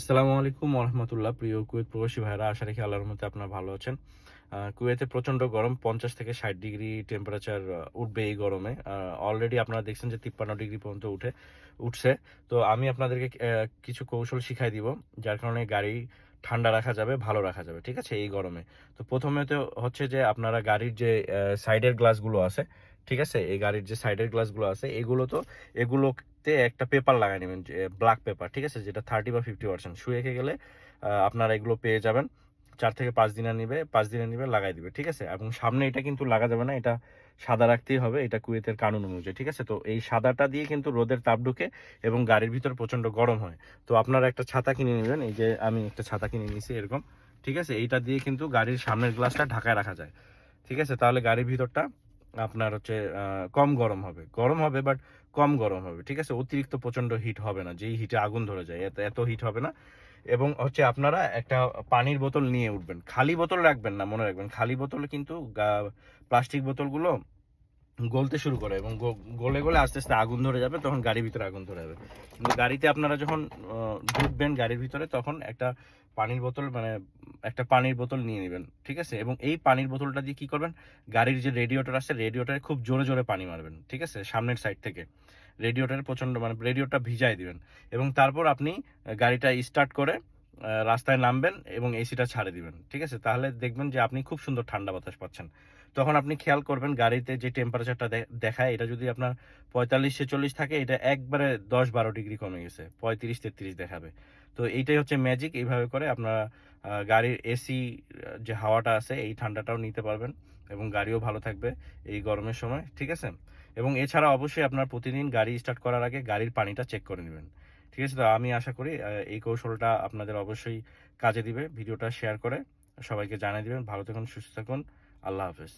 আসসালামু আলাইকুম রহমতুল্লাহ প্রিয় কুয়েত প্রবাসী ভাইরা আশা রাখি আল্লাহর মধ্যে আপনারা ভালো আছেন। কুয়েতে প্রচণ্ড গরম, পঞ্চাশ থেকে ষাট ডিগ্রি টেম্পারেচার উঠবে এই গরমে। অলরেডি আপনারা দেখছেন যে তিপ্পান্ন ডিগ্রি পর্যন্ত উঠে, উঠছে। তো আমি আপনাদেরকে কিছু কৌশল শিখাই দিব, যার কারণে গাড়ি ঠান্ডা রাখা যাবে, ভালো রাখা যাবে, ঠিক আছে, এই গরমে। তো প্রথমে তো হচ্ছে যে আপনারা গাড়ির যে সাইডের গ্লাসগুলো আছে ঠিক আছে? এই গাড়ির যে সাইডের গ্লাসগুলো আছে, এগুলো তো, এগুলোতে একটা পেপার লাগাই নেবেন ব্ল্যাক পেপার ঠিক আছে? যেটা থার্টি বা ফিফটি পার্সেন্ট শুয়ে গেলে আপনারা এগুলো পেয়ে যাবেন। চার থেকে পাঁচ দিনে নিবে, পাঁচ দিনে নিবে, লাগাই দিবে, ঠিক আছে? এবং সামনে এটা কিন্তু লাগা যাবে না, এটা সাদা রাখতেই হবে, এটা কুয়েতের কানুন অনুযায়ী, ঠিক আছে? তো এই সাদাটা দিয়ে কিন্তু রোদের তাপ ঢুকে এবং গাড়ির ভিতর প্রচণ্ড গরম হয়। তো আপনারা একটা ছাতা কিনে নেবেন, এই যে আমি একটা ছাতা কিনে নিয়েছি এরকম, ঠিক আছে? এইটা দিয়ে কিন্তু গাড়ির সামনের গ্লাসটা ঢাকায় রাখা যায়, ঠিক আছে? তাহলে গাড়ির ভিতরটা আপনার হচ্ছে কম গরম হবে। গরম হবে বাট কম গরম হবে, ঠিক আছে? অতিরিক্ত প্রচণ্ড হিট হবে না, যেই হিটে আগুন ধরে যায়, এত এত হিট হবে না। এবং হচ্ছে আপনারা একটা পানির বোতল নিয়ে উঠবেন। খালি বোতল রাখবেন না, মনে রাখবেন। খালি বোতলে কিন্তু প্লাস্টিক বোতলগুলো গলতে শুরু করে এবং গলে গলে আস্তে আস্তে আগুন ধরে যাবে, তখন গাড়ির ভিতরে আগুন ধরে যাবে। কিন্তু গাড়িতে আপনারা যখন ঢুকবেন গাড়ির ভিতরে, তখন একটা পানির বোতল মানে একটা পানির বোতল নিয়ে নেবেন, ঠিক আছে? এবং এই পানির বোতলটা দিয়ে কি করবেন, গাড়ির যে রেডিওটার আছে রেডিওটারে খুব জোরে জোরে পানি মারবেন, ঠিক আছে? সামনের সাইড থেকে। রেডিওটারে প্রচণ্ড মানে রেডিওটা ভিজাই দিবেন। এবং তারপর আপনি গাড়িটা স্টার্ট করে রাস্তায় নামবেন এবং এসিটা ছাড়ে দিবেন, ঠিক আছে? তাহলে দেখবেন যে আপনি খুব সুন্দর ঠান্ডা বাতাস পাচ্ছেন। তখন আপনি খেয়াল করবেন গাড়িতে যে টেম্পারেচারটা দেখায়, এটা যদি আপনার পঁয়তাল্লিশ ছেচল্লিশ থাকে, এটা একবারে দশ বারো ডিগ্রি কমে গেছে, পঁয়ত্রিশ তেত্রিশ দেখাবে। তো এইটাই হচ্ছে ম্যাজিক এইভাবে করে আপনারা গাড়ির এসি যে হাওয়াটা আছে, এই ঠান্ডাটাও নিতে পারবেন এবং গাড়িও ভালো থাকবে এই গরমের সময়, ঠিক আছে? এবং এছাড়া অবশ্যই আপনার প্রতিদিন গাড়ি স্টার্ট করার আগে গাড়ির পানিটা চেক করে নেবেন। ঠিক আছে, তো আমি আশা করি এই কৌশলটা আপনাদের অবশ্যই কাজে দিবে, ভিডিওটা শেয়ার করে সবাইকে জানিয়ে দিবেন। ভালো থাকুন, সুস্থ থাকুন। আল্লাহ হাফেজ।